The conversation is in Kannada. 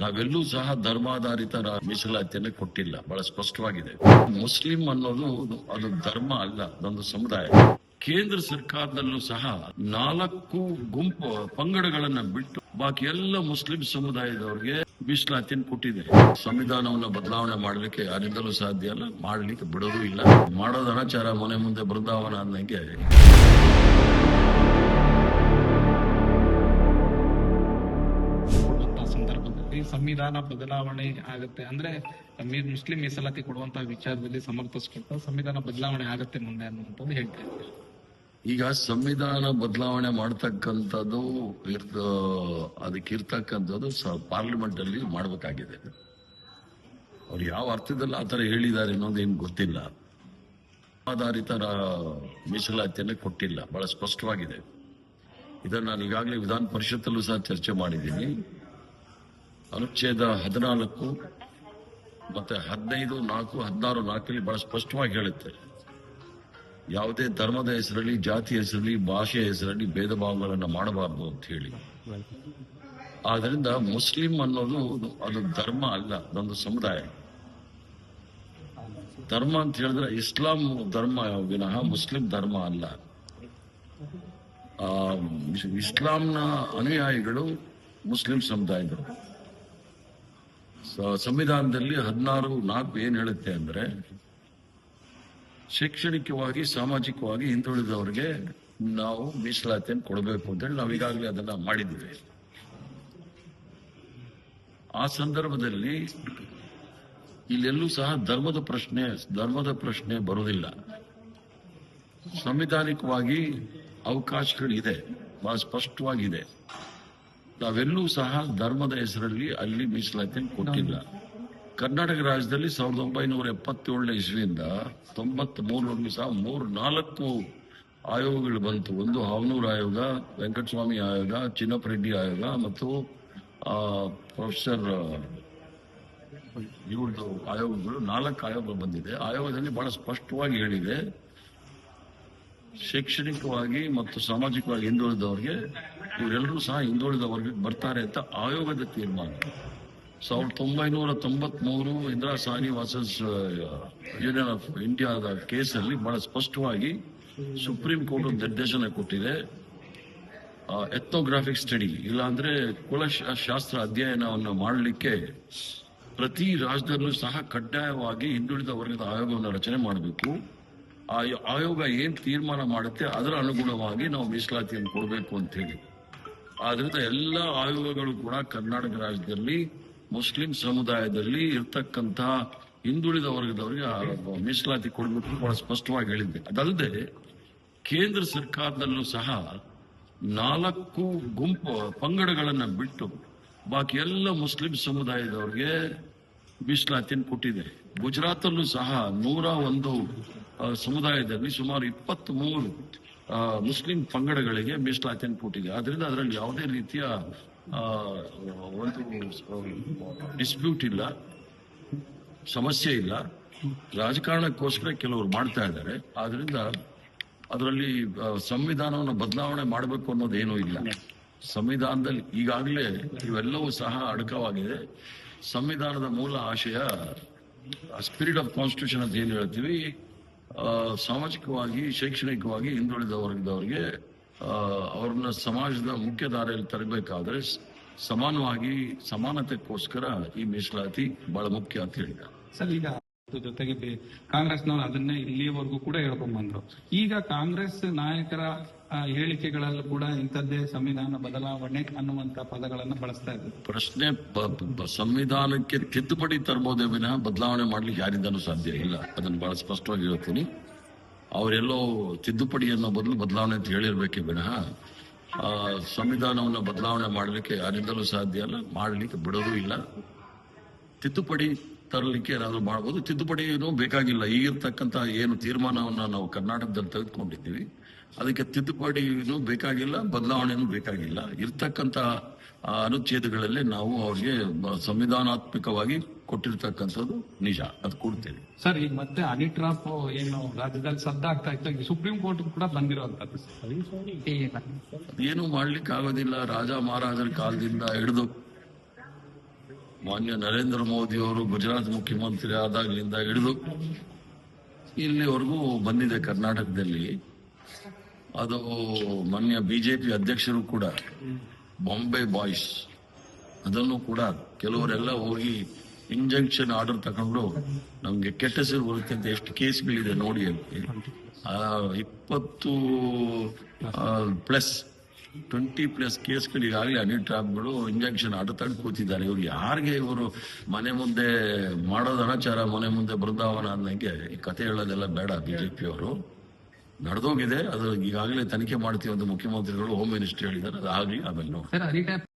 ನಾವೆಲ್ಲೂ ಸಹ ಧರ್ಮಾಧಾರಿತ ಮೀಸಲಾತಿಯನ್ನು ಕೊಟ್ಟಿಲ್ಲ. ಬಹಳ ಸ್ಪಷ್ಟವಾಗಿದೆ. ಮುಸ್ಲಿಂ ಅನ್ನೋದು ಅದು ಧರ್ಮ ಅಲ್ಲ, ಅದೊಂದು ಸಮುದಾಯ. ಕೇಂದ್ರ ಸರ್ಕಾರದಲ್ಲೂ ಸಹ ನಾಲ್ಕು ಗುಂಪು ಪಂಗಡಗಳನ್ನ ಬಿಟ್ಟು ಬಾಕಿ ಎಲ್ಲ ಮುಸ್ಲಿಂ ಸಮುದಾಯದವರಿಗೆ ಮೀಸಲಾತಿಯನ್ನು ಕೊಟ್ಟಿದೆ. ಸಂವಿಧಾನವನ್ನ ಬದಲಾವಣೆ ಮಾಡಲಿಕ್ಕೆ ಯಾರಿಂದಲೂ ಸಾಧ್ಯ ಅಲ್ಲ, ಮಾಡಲಿಕ್ಕೆ ಬಿಡೋದು ಇಲ್ಲ. ಮಾಡೋದು ಅನಾಚಾರ ಮನೆ ಮುಂದೆ ಬೃಂದಾವನ ಅನ್ನಂಗೆ. ಸಂದರ್ಭದಲ್ಲಿ ಸಂವಿಧಾನ ಬದಲಾವಣೆ ಆಗುತ್ತೆ. ಅಂದ್ರೆ ಮುಸ್ಲಿಂ ಮೀಸಲಾತಿ ಕೊಡುವಂತಹ ವಿಚಾರದಲ್ಲಿ ಸಮರ್ಥಿಸ್ಕೊಳ್ತಾ ಸಂವಿಧಾನ ಬದಲಾವಣೆ ಆಗುತ್ತೆ ಮುಂದೆ ಅನ್ನುವಂಥದ್ದು ಹೇಳ್ತಾ ಇದ್ದಾರೆ ಈಗ ಸಂವಿಧಾನ ಬದಲಾವಣೆ ಮಾಡ್ತಕ್ಕಂಥದ್ದು ಅದಕ್ಕಿರ್ತಕ್ಕಂಥದ್ದು ಪಾರ್ಲಿಮೆಂಟ್ ಅಲ್ಲಿ ಮಾಡಬೇಕಾಗಿದೆ. ಅವ್ರು ಯಾವ ಅರ್ಥದಲ್ಲಿ ಆ ಥರ ಹೇಳಿದ್ದಾರೆ ಅನ್ನೋದೇನು ಗೊತ್ತಿಲ್ಲ. ಆಧಾರಿತ ರಾ- ಮೀಸಲಾತಿಯನ್ನು ಕೊಟ್ಟಿಲ್ಲ. ಬಹಳ ಸ್ಪಷ್ಟವಾಗಿದೆ. ಇದನ್ನು ನಾನು ಈಗಾಗಲೇ ವಿಧಾನ ಪರಿಷತ್ತಲ್ಲೂ ಸಹ ಚರ್ಚೆ ಮಾಡಿದ್ದೀನಿ. ಅನುಚ್ಛೇದ ಹದಿನಾಲ್ಕು ಮತ್ತೆ ಹದಿನೈದು, ನಾಲ್ಕು, ಹದಿನಾರು ನಾಲ್ಕಲ್ಲಿ ಬಹಳ ಸ್ಪಷ್ಟವಾಗಿ ಹೇಳುತ್ತೆ. ಯಾವುದೇ ಧರ್ಮದ ಹೆಸರಲ್ಲಿ, ಜಾತಿ ಹೆಸರಲ್ಲಿ ಭಾಷೆ ಹೆಸರಲ್ಲಿ ಭೇದ ಭಾವಗಳನ್ನು ಮಾಡಬಾರದು ಅಂತ ಹೇಳಿ. ಆದ್ರಿಂದ ಮುಸ್ಲಿಂ ಅನ್ನೋದು ಅದು ಧರ್ಮ ಅಲ್ಲ, ಅದೊಂದು ಸಮುದಾಯ. ಧರ್ಮ ಅಂತ ಹೇಳಿದ್ರೆ ಇಸ್ಲಾಂ ಧರ್ಮ ವಿನಃ ಮುಸ್ಲಿಂ ಧರ್ಮ ಅಲ್ಲ. ಇಸ್ಲಾಂನ ಅನುಯಾಯಿಗಳು ಮುಸ್ಲಿಂ ಸಮುದಾಯದವರು. ಸ- ಸಂವಿಧಾನದಲ್ಲಿ ಹದಿನಾರು, ನಾಲ್ಕು ಏನು ಹೇಳುತ್ತೆ ಅಂದ್ರೆ, ಶೈಕ್ಷಣಿಕವಾಗಿ, ಸಾಮಾಜಿಕವಾಗಿ ಹಿಂದುಳಿದವರಿಗೆ ನಾವು ಮೀಸಲಾತಿಯನ್ನು ಕೊಡಬೇಕು ಅಂತೇಳಿ ನಾವು ಈಗಾಗಲೇ ಅದನ್ನ ಮಾಡಿದ್ದೀವಿ. ಆ ಸಂದರ್ಭದಲ್ಲಿ ಇಲ್ಲೆಲ್ಲೂ ಸಹ ಧರ್ಮದ ಪ್ರಶ್ನೆ ಧರ್ಮದ ಪ್ರಶ್ನೆ ಬರುವುದಿಲ್ಲ. ಸಂವಿಧಾನಿಕವಾಗಿ ಅವಕಾಶಗಳಿದೆ, ಬಹಳ ಸ್ಪಷ್ಟವಾಗಿದೆ. ನಾವೆಲ್ಲೂ ಸಹ ಧರ್ಮದ ಹೆಸರಲ್ಲಿ ಅಲ್ಲಿ ಮೀಸಲಾತಿ ಕೊಟ್ಟಿಲ್ಲ. ಕರ್ನಾಟಕ ರಾಜ್ಯದಲ್ಲಿ ಸಾವಿರದ ಒಂಬೈನೂರ ಎಪ್ಪತ್ತೇಳನೇ ಇಸ್ವಿಯಿಂದ ತೊಂಬತ್ ಮೂರರಲ್ಲಿ ಸಹ ಮೂರು ನಾಲ್ಕು ಆಯೋಗಗಳು ಬಂತು. ಒಂದು ಹಾವನೂರು ಆಯೋಗ ವೆಂಕಟಸ್ವಾಮಿ ಆಯೋಗ ಚಿನ್ನಪ್ಪರೆಡ್ಡಿ ಆಯೋಗ ಮತ್ತು ಆ, ಪ್ರೊಫೆಸರ್ ಇವ್ರದ್ದು ಆಯೋಗಗಳು ನಾಲ್ಕು ಆಯೋಗ ಬಂದಿದೆ. ಆಯೋಗದಲ್ಲಿ ಬಹಳ ಸ್ಪಷ್ಟವಾಗಿ ಹೇಳಿದೆ. ಶೈಕ್ಷಣಿಕವಾಗಿ ಮತ್ತು ಸಾಮಾಜಿಕವಾಗಿ ಹಿಂದುಳಿದವರಿಗೆ ಇವರೆಲ್ಲರೂ ಸಹ ಹಿಂದುಳಿದ ವರ್ಗಕ್ಕೆ ಬರ್ತಾರೆ ಅಂತ ಆಯೋಗದ ತೀರ್ಮಾನ. ಸಾವಿರದ ಒಂಬೈನೂರ ತೊಂಬತ್ಮೂರು Indira Sawhney versus Union of ಇಂಡಿಯಾದ ಕೇಸಲ್ಲಿ ಬಹಳ ಸ್ಪಷ್ಟವಾಗಿ ಸುಪ್ರೀಂ ಕೋರ್ಟ್ ಒಂದು ನಿರ್ದೇಶನ ಕೊಟ್ಟಿದೆ. ಎಥ್ನೋಗ್ರಾಫಿಕ್ ಸ್ಟಡಿ ಇಲ್ಲಾಂದ್ರೆ ಕುಲಶಾಸ್ತ್ರ ಅಧ್ಯಯನವನ್ನು ಮಾಡಲಿಕ್ಕೆ ಪ್ರತಿ ರಾಜ್ಯದಲ್ಲೂ ಸಹ ಕಡ್ಡಾಯವಾಗಿ ಹಿಂದುಳಿದ ವರ್ಗದ ಆಯೋಗವನ್ನು ರಚನೆ ಮಾಡಬೇಕು. ಆ, ಆಯೋಗ ಏನು ತೀರ್ಮಾನ ಮಾಡುತ್ತೆ ಅದರ ಅನುಗುಣವಾಗಿ ನಾವು ಮೀಸಲಾತಿಯನ್ನು ಕೊಡಬೇಕು ಅಂತ ಹೇಳಿ. ಆದ್ರಿಂದ ಎಲ್ಲ ಆಯೋಗಗಳು ಕೂಡ ಕರ್ನಾಟಕ ರಾಜ್ಯದಲ್ಲಿ, ಮುಸ್ಲಿಂ ಸಮುದಾಯದಲ್ಲಿ ಇರ್ತಕ್ಕಂತಹ ಹಿಂದುಳಿದ ವರ್ಗದವರಿಗೆ ಮೀಸಲಾತಿ ಕೊಡಬೇಕು ಬಹಳ ಸ್ಪಷ್ಟವಾಗಿ ಹೇಳಿದ್ದೆ. ಅದಲ್ಲದೆ ಕೇಂದ್ರ ಸರ್ಕಾರದಲ್ಲೂ ಸಹ ನಾಲ್ಕು ಗುಂಪು ಪಂಗಡಗಳನ್ನು ಬಿಟ್ಟು ಬಾಕಿ ಎಲ್ಲ ಮುಸ್ಲಿಂ ಸಮುದಾಯದವರಿಗೆ ಮೀಸಲಾತಿಯನ್ನು ಕೊಟ್ಟಿದೆ. ಗುಜರಾತಲ್ಲೂ ಸಹ ನೂರ ಒಂದು ಸಮುದಾಯದಲ್ಲಿ ಸುಮಾರು ಇಪ್ಪತ್ತ್ ಮೂರು ಮುಸ್ಲಿಂ ಪಂಗಡಗಳಿಗೆ ಮೀಸಲಾತಿಯನ್ನು ಕೊಟ್ಟಿದೆ. ಆದ್ರಿಂದ ಅದರಲ್ಲಿ ಯಾವುದೇ ರೀತಿಯ ಒಂದು ಡಿಸ್ಪ್ಯೂಟ್ ಇಲ್ಲ, ಸಮಸ್ಯೆ ಇಲ್ಲ. ರಾಜಕಾರಣಕ್ಕೋಸ್ಕರ ಕೆಲವರು ಮಾಡ್ತಾ ಇದ್ದಾರೆ. ಆದ್ರಿಂದ ಅದರಲ್ಲಿ ಸಂವಿಧಾನವನ್ನು ಬದಲಾವಣೆ ಮಾಡಬೇಕು ಅನ್ನೋದೇನೂ ಇಲ್ಲ. ಸಂವಿಧಾನದಲ್ಲಿ ಈಗಾಗಲೇ ಇವೆಲ್ಲವೂ ಸಹ ಅಡಕವಾಗಿದೆ. ಸಂವಿಧಾನದ ಮೂಲ ಆಶಯ ಸ್ಪಿರಿಟ್ ಆಫ್ ಕಾನ್ಸ್ಟಿಟ್ಯೂಷನ್ ಅಂತ ಏನು ಹೇಳ್ತೀವಿ? ಸಾಮಾಜಿಕವಾಗಿ, ಶೈಕ್ಷಣಿಕವಾಗಿ ಹಿಂದುಳಿದ ವರ್ಗದವರಿಗೆ ಅವ್ರನ್ನ ಸಮಾಜದ ಮುಖ್ಯ ದಾರಿಯಲ್ಲಿ ತರಬೇಕಾದ್ರೆ ಸಮಾನವಾಗಿ, ಸಮಾನತೆಗೋಸ್ಕರ ಈ ಮೀಸಲಾತಿ ಬಹಳ ಮುಖ್ಯ ಅಂತ ಹೇಳಿದ್ದಾರೆ. ಜೊತೆಗೆ ಕಾಂಗ್ರೆಸ್ನವರು ಅದನ್ನೇ ಇಲ್ಲಿಯವರೆಗೂ ಕೂಡ ಹೇಳ್ಕೊಂಡ್ ಬಂದ್ರು ಈಗ ಕಾಂಗ್ರೆಸ್ ನಾಯಕರ ಹೇಳಿಕೆಗಳಲ್ಲೂ ಕೂಡ ಇಂಥದ್ದೇ ಸಂವಿಧಾನ ಬದಲಾವಣೆ ಅನ್ನುವಂತ ಪದಗಳನ್ನು ಬಳಸ್ತಾ ಇದ್ದಾರೆ. ಪ್ರಶ್ನೆ ಸಂವಿಧಾನಕ್ಕೆ ತಿದ್ದುಪಡಿ ತರಬಹುದೇ ವಿನಃ ಬದಲಾವಣೆ ಮಾಡ್ಲಿಕ್ಕೆ ಯಾರಿಂದನೂ ಸಾಧ್ಯ ಇಲ್ಲ. ಅದನ್ನು ಬಹಳ ಸ್ಪಷ್ಟವಾಗಿ ಹೇಳ್ತೀನಿ. ಅವರೆಲ್ಲೋ ತಿದ್ದುಪಡಿ ಅನ್ನೋ ಬದಲು ಬದಲಾವಣೆ ಅಂತ ಹೇಳಿರ್ಬೇಕೆ ವಿನಃ ಸಂವಿಧಾನವನ್ನು ಬದಲಾವಣೆ ಮಾಡಲಿಕ್ಕೆ ಯಾರಿಂದಲೂ ಸಾಧ್ಯ ಇಲ್ಲ, ಮಾಡಲಿಕ್ಕೆ ಬಿಡೋದು ಇಲ್ಲ. ತಿದ್ದುಪಡಿ ತರಲಿಕ್ಕೆ ಏನಾದರೂ ಮಾಡ್ಬೋದು. ತಿದ್ದುಪಡಿ ಏನು ಬೇಕಾಗಿಲ್ಲ. ಈಗಿರ್ತಕ್ಕಂಥ ಏನು ತೀರ್ಮಾನವನ್ನ ನಾವು ಕರ್ನಾಟಕದಲ್ಲಿ ತೆಗೆದುಕೊಂಡಿದ್ದೀವಿ. ಅದಕ್ಕೆ ತಿದ್ದುಪಡಿನೂ ಬೇಕಾಗಿಲ್ಲ ಬದಲಾವಣೆನೂ ಬೇಕಾಗಿಲ್ಲ. ಇರ್ತಕ್ಕಂಥ ಅನುಚ್ಛೇದಗಳಲ್ಲಿ ನಾವು ಅವ್ರಿಗೆ ಸಂವಿಧಾನಾತ್ಮಕವಾಗಿ ಕೊಟ್ಟಿರ್ತಕ್ಕಂಥದ್ದು ನಿಜ. ಅದು ಕೊಡ್ತೇವೆ. ಸರ್ ಈಗ ಮತ್ತೆ ಅನಿ ಟ್ರಾಪ್ ಏನು ರಾಜ್ಯದಲ್ಲಿ ಸದ್ದಾಗ್ತಾ ಇತ್ತು. ಈಗ ಸುಪ್ರೀಂ ಕೋರ್ಟ್ ಕೂಡ ಬಂದಿರುವಂತದ್ದು ಏನು ಮಾಡ್ಲಿಕ್ಕೆ ಆಗೋದಿಲ್ಲ ರಾಜ ಮಹಾರಾಜರ ಕಾಲದಿಂದ ಹಿಡಿದು ಮಾನ್ಯ ನರೇಂದ್ರ ಮೋದಿ ಅವರು ಗುಜರಾತ್ ಮುಖ್ಯಮಂತ್ರಿ ಆದಾಗಲಿಂದ ಹಿಡಿದು ಇಲ್ಲಿವರೆಗೂ ಬಂದಿದೆ ಕರ್ನಾಟಕದಲ್ಲಿ. ಅದು ಮಾನ್ಯ ಬಿಜೆಪಿ ಅಧ್ಯಕ್ಷರು ಕೂಡ ಬಾಂಬೆ ಬಾಯ್ಸ್ ಅದನ್ನು ಕೂಡ ಕೆಲವರೆಲ್ಲ ಹೋಗಿ ಇಂಜೆಕ್ಷನ್ ಆರ್ಡರ್ ತಗೊಂಡು ನಮ್ಗೆ ಕೆಟ್ಟ ಹೆಸರು ಬರುತ್ತೆ ಅಂತ ಎಷ್ಟು ಕೇಸ್ಗಳಿದೆ ನೋಡಿ ಅಂತ ಇಪ್ಪತ್ತು ಪ್ಲಸ್ ಟ್ವೆಂಟಿ ಪ್ಲಸ್ ಕೇಸ್ಗಳು ಈಗಾಗಲೇ ಅನಿಲ್ ಟ್ರಾಪ್ಗಳು ಇಂಜೆಕ್ಷನ್ ಆಟ ತಗೊಂಡು ಕೂತಿದ್ದಾರೆ. ಇವ್ರು ಯಾರಿಗೆ ಇವರು ಮನೆ ಮುಂದೆ ಮಾಡೋದು ಅನಾಚಾರ ಮನೆ ಮುಂದೆ ಬೃಂದಾವನ ಅನ್ನಂಗೆ ಈ ಕತೆ ಹೇಳೋದೆಲ್ಲ ಬೇಡ ಬಿಜೆಪಿ ಅವರು. ನಡೆದೋಗಿದೆ. ಅದು ಈಗಾಗಲೇ ತನಿಖೆ ಮಾಡ್ತೀವಿ ಅಂತ ಮುಖ್ಯಮಂತ್ರಿಗಳು ಹೋಮ್ ಮಿನಿಸ್ಟರ್ ಹೇಳಿದ್ದಾರೆ. ಅದು ಆಗ್ಲಿ ಆಮೇಲೆ ನೋಡಿ